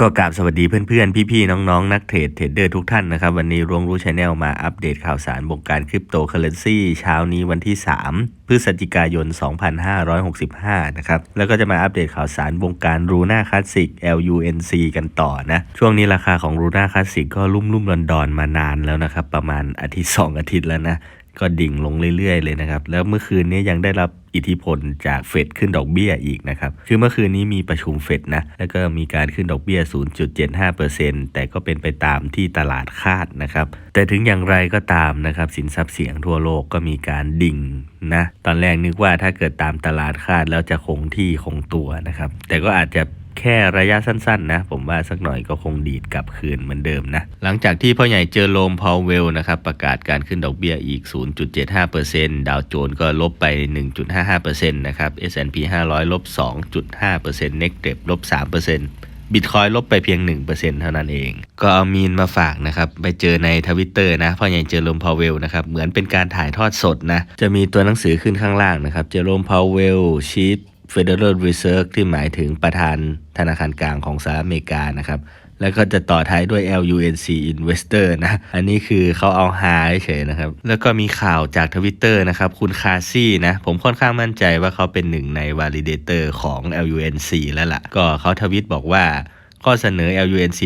ก็กราบสวัสดีเพื่อนๆ พี่ๆ น้องๆ นักเทรดเทรดเดอร์ทุกท่านนะครับ วันนี้รวงรู้ชาแนลมาอัปเดตข่าวสารวงการคริปโตเคอเรนซีเช้านี้วันที่ 3 พฤศจิกายน 2565 นะครับ แล้วก็จะมาอัปเดตข่าวสารวงการรูน่าคลาสสิก LUNC กันต่อนะ ช่วงนี้ราคาของรูน่าคลาสสิกก็ลุ่มลุ่มๆดอนมานานแล้วนะครับ ประมาณอาทิตย์ 2 อาทิตย์แล้วนะ ก็ดิ่งลงเรื่อยๆเลยนะครับ แล้วเมื่อคืนนี้ยังได้รับอิทธิพลจากเฟดขึ้นดอกเบี้ยอีกนะครับ คือเมื่อคืนนี้มีประชุมเฟดนะ แล้วก็มีการขึ้นดอกเบี้ย 0.75%แต่ก็เป็นไปตามที่ตลาดคาดนะครับ แต่ถึงอย่างไรก็ตามนะครับ สินทรัพย์เสี่ยงทั่วโลกก็มีการดิ่งนะ ตอนแรกนึกว่าถ้าเกิดตามตลาดคาดแล้วจะคงที่คงตัวนะครับ แต่ก็อาจจะ แค่ระยะสั้นๆนะผมว่าสักหน่อยก็คงดีดกลับคืนเหมือนเดิมนะ หลังจากที่พ่อใหญ่เจอโรมพาวเวลนะครับประกาศการขึ้นดอกเบี้ยอีก 0.75%ดาวโจนส์ก็ลบไป 1.55%นะครับ S&P 500 ลบ 2.5% n e x t ลบ 3%บิตคอยลบไปเพียง 1%เท่านั้นเอง ก็เอามีนมาฝากนะครับ ไปเจอในทวิตเตอร์นะพ่อใหญ่เจอโรมพาวเวลนะครับ เหมือนเป็นการถ่ายทอดสดนะ จะมีตัวหนังสือขึ้นข้างล่างนะครับ เจอโรมพาวเวลชีฟ Federal Reserve ที่หมายถึงประธานธนาคารกลางของสหรัฐอเมริกานะครับ แล้วก็จะต่อท้ายด้วย LUNC Investor นะ อันนี้คือเขาเอาฮาเฉยนะครับ แล้วก็มีข่าวจากทวิตเตอร์นะครับ คุณคาซี่นะ ผมค่อนข้างมั่นใจว่าเขาเป็นหนึ่งใน Validator ของ LUNC แล้วล่ะ ก็เขาทวิตบอกว่า ข้อเสนอ LUNC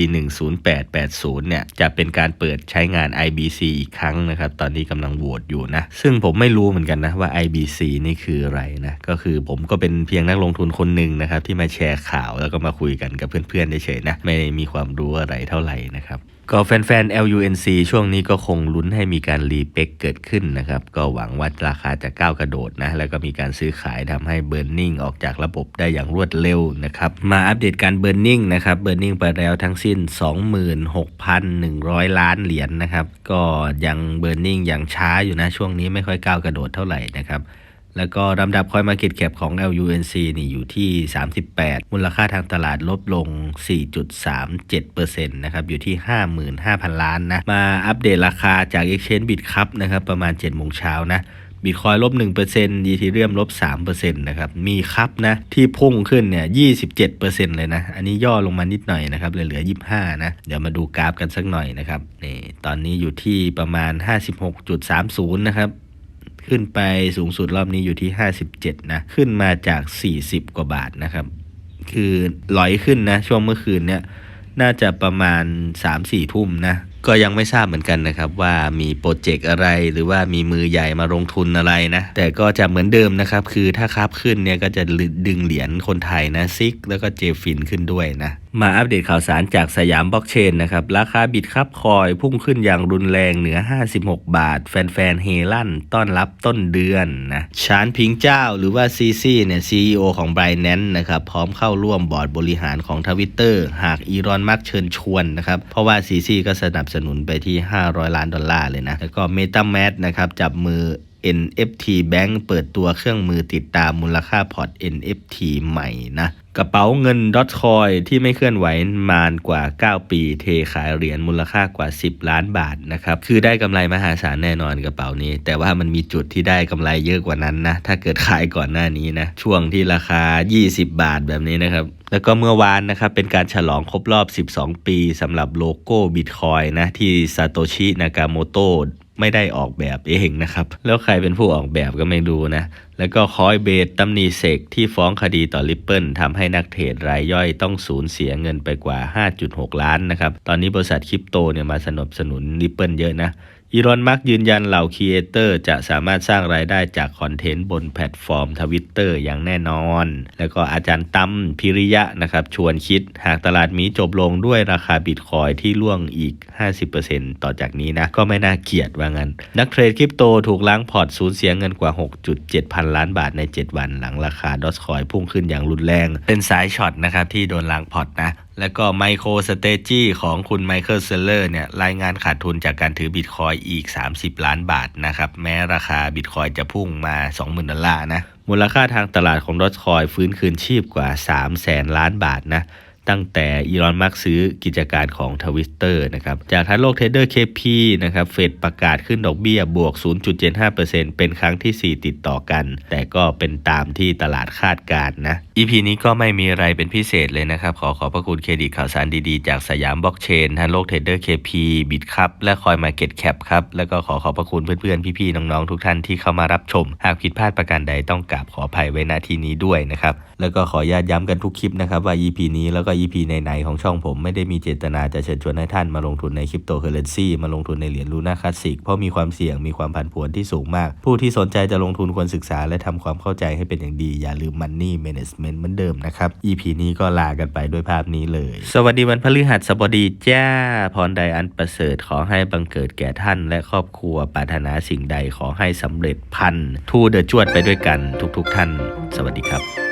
10880 เนี่ย จะเป็นการเปิดใช้งาน IBC อีกครั้งนะครับ ตอนนี้กำลังโหวตอยู่นะ ซึ่งผมไม่รู้เหมือนกันนะว่า IBC นี่คืออะไรนะ ก็คือผมก็เป็นเพียงนักลงทุนคนหนึ่งนะครับ ที่มาแชร์ข่าวแล้วก็มาคุยกันกับเพื่อนๆเฉยๆนะ ไม่มีความรู้อะไรเท่าไหร่นะครับ ก็แฟนๆ LUNC ช่วงนี้ก็คงลุ้นให้มีการรีเป็กเกิดขึ้นนะครับ ก็หวังว่าราคาจะก้าวกระโดดนะ แล้วก็มีการซื้อขายทำให้เบิร์นนิ่งออกจากระบบได้อย่างรวดเร็วนะครับ มาอัปเดตการเบิร์นนิ่งนะครับ เบิร์นนิ่งไปแล้วทั้งสิ้น 26,100 ล้านเหรียญนะครับ ก็ยังเบิร์นนิ่งอย่างช้าอยู่นะ ช่วงนี้ไม่ค่อยก้าวกระโดดเท่าไหร่นะครับ แล้วก็ลำดับคอยมาเก็ตแคปของ LUNC นี่อยู่ที่ 38 มูลค่าทางตลาดลบลง 4.37%นะครับ อยู่ที่ 55,000 ล้านนะ มาอัปเดตราคาจาก Exchange Bit ครับนะครับ ประมาณ 7 โมงเช้านะบิตคอยลบ1%ดีทีเรียมลบ3%นะครับ มีครับนะ ที่พุ่งขึ้นเนี่ย27%เลยนะ อันนี้ย่อลงมานิดหน่อยนะครับเหลือ25นะ เดี๋ยวมาดูกราฟกันสักหน่อยนะครับ นี่ ตอนนี้อยู่ที่ประมาณ56.30นะครับ ขึ้นไปสูงสุดรอบนี้อยู่ที่ 57 นะ ขึ้นมาจาก 40 กว่าบาทนะครับ คือลอยขึ้นนะ ช่วงเมื่อคืนเนี่ย น่าจะประมาณ 3-4 ทุ่มนะ ก็ยังไม่ทราบเหมือนกันนะครับว่ามีโปรเจกต์อะไรหรือว่ามีมือใหญ่มาลงทุนอะไรนะ แต่ก็จะเหมือนเดิมนะครับ คือถ้าครับขึ้นเนี่ยก็จะดึงเหรียญคนไทยนะซิกแล้วก็เจฟินขึ้นด้วยนะ มาอัปเดตข่าวสารจากสยามบล็อกเชนนะครับ ราคาบิตครับคอยพุ่งขึ้นอย่างรุนแรงเหนือ 56 บาท แฟนๆเฮลั่นต้อนรับต้นเดือนนะชานพิงเจ้าหรือว่าซีซีเนี่ย CEO ของ b บ i แนนนะครับพร้อมเข้าร่วมบอร์ดบริหารของทวิตเตอร์หากอีรอนมัสเชิญชวนนะครับเพราะว่าซีซีก็สนับสนุนไปที่ 500 ล้านดอลลาร์เลยนะ แล้วก็ MetaMask นะครับจับมือ NFT Bank เปิดตัวเครื่องมือติดตามมูลค่าพอร์ต NFT ใหม่นะ กระเป๋าเงิน Dotcoin ที่ไม่เคลื่อนไหวนานกว่า 9 ปี เทขายเหรียญมูลค่ากว่า 10 ล้านบาทนะครับคือได้กำไรมหาศาลแน่นอนกระเป๋านี้ แต่ว่ามันมีจุดที่ได้กำไรเยอะกว่านั้นนะถ้าเกิดขายก่อนหน้านี้นะช่วงที่ราคา 20 บาทแบบนี้นะครับแล้วก็เมื่อวานนะครับเป็นการฉลองครบรอบ 12 ปีสำหรับโลโก้บิตคอยนะที่ซาโตชินากาโมโตไม่ได้ออกแบบเองนะครับ แล้วใครเป็นผู้ออกแบบก็ไม่รู้นะ แล้วก็คอยเบตตำหนีเสกที่ฟ้องคดีต่อริปเปิลทำให้นักเทรดรายย่อยต้องสูญเสียเงินไปกว่า 5.6 ล้านนะครับ ตอนนี้บริษัทคริปโตเนี่ยมาสนับสนุนริปเปิลเยอะนะ อีรอนมักยืนยันเหล่าครีเอเตอร์จะสามารถสร้างรายได้จากคอนเทนต์บนแพลตฟอร์มทวิตเตอร์อย่างแน่นอน แล้วก็อาจารย์ตั้มพิริยะนะครับ ชวนคิดหากตลาดมีจบลงด้วยราคาบิตคอยที่ล่วงอีก 50%ต่อจากนี้นะ ก็ไม่น่าเกลียดว่างั้น นักเทรดคริปโตถูกล้างพอร์ตสูญเสียเงินกว่า 6.7 พันล้านบาทใน 7 วันหลังราคาดอสคอยพุ่งขึ้นอย่างรุนแรง เป็นสายช็อตนะครับที่โดนล้างพอร์ตนะ และก็ไมโครสเตจี้ของคุณไมเคิลเซเลอร์เนี่ยรายงานขาดทุนจากการถือบิตคอยอีก 30 ล้านบาทนะครับแม้ราคาบิตคอยจะพุ่งมา 20,000 ดอลลาร์นะมูลค่าทางตลาดของดอทคอยฟื้นคืนชีพกว่า 3 0 0แสนล้านบาทนะ ตั้งแต่อีลอนมัสซื้อกิจการของทวิตเตอร์นะครับจากทันโลกเทรดเดอร์ KP นะครับเฟดประกาศขึ้นดอกเบี้ยบวก 0.75%เป็นครั้งที่ 4 ติดต่อกัน แต่ก็เป็นตามที่ตลาดคาดการณ์นะ EP นี้ก็ไม่มีอะไรเป็นพิเศษเลยนะครับ ขอขอบพระคุณเครดิตข่าวสารดีๆ จากสยามบล็อกเชนทันโลกเทรดเดอร์ KP บิตครับและคอยมาเก็ตแคปครับ แล้วก็ขอขอบพระคุณเพื่อนๆ พี่ๆ น้องๆ ทุกท่านที่เข้ามารับชม หากผิดพลาดประการใดต้องกราบขออภัยไว้ณที่นี้ด้วยนะครับแล้วก็ขออนุญาตย้ำกันทุกคลิปนะครับว่า EP นี้แล้วก็ EP ไหนๆของช่องผมไม่ได้มีเจตนาจะเชิญชวนให้ท่านมาลงทุนในคริปโตเคอเรนซีมาลงทุนในเหรียญลูน่าคลาสสิกเพราะมีความเสี่ยงมีความผันผวนที่สูงมาก ผู้ที่สนใจจะลงทุนควรศึกษาและทำความเข้าใจให้เป็นอย่างดี อย่าลืม Money Management เหมือนเดิมนะครับ EP นี้ก็ลากันไปด้วยภาพนี้เลย สวัสดีวันพฤหัสบดีจ้าพรใดอันประเสริฐขอให้บังเกิดแก่ท่านและครอบครัวปรารถนาสิ่งใดขอให้สำเร็จพันทูเดอจวดไปด้วยกันทุกๆท่าน สวัสดีครับ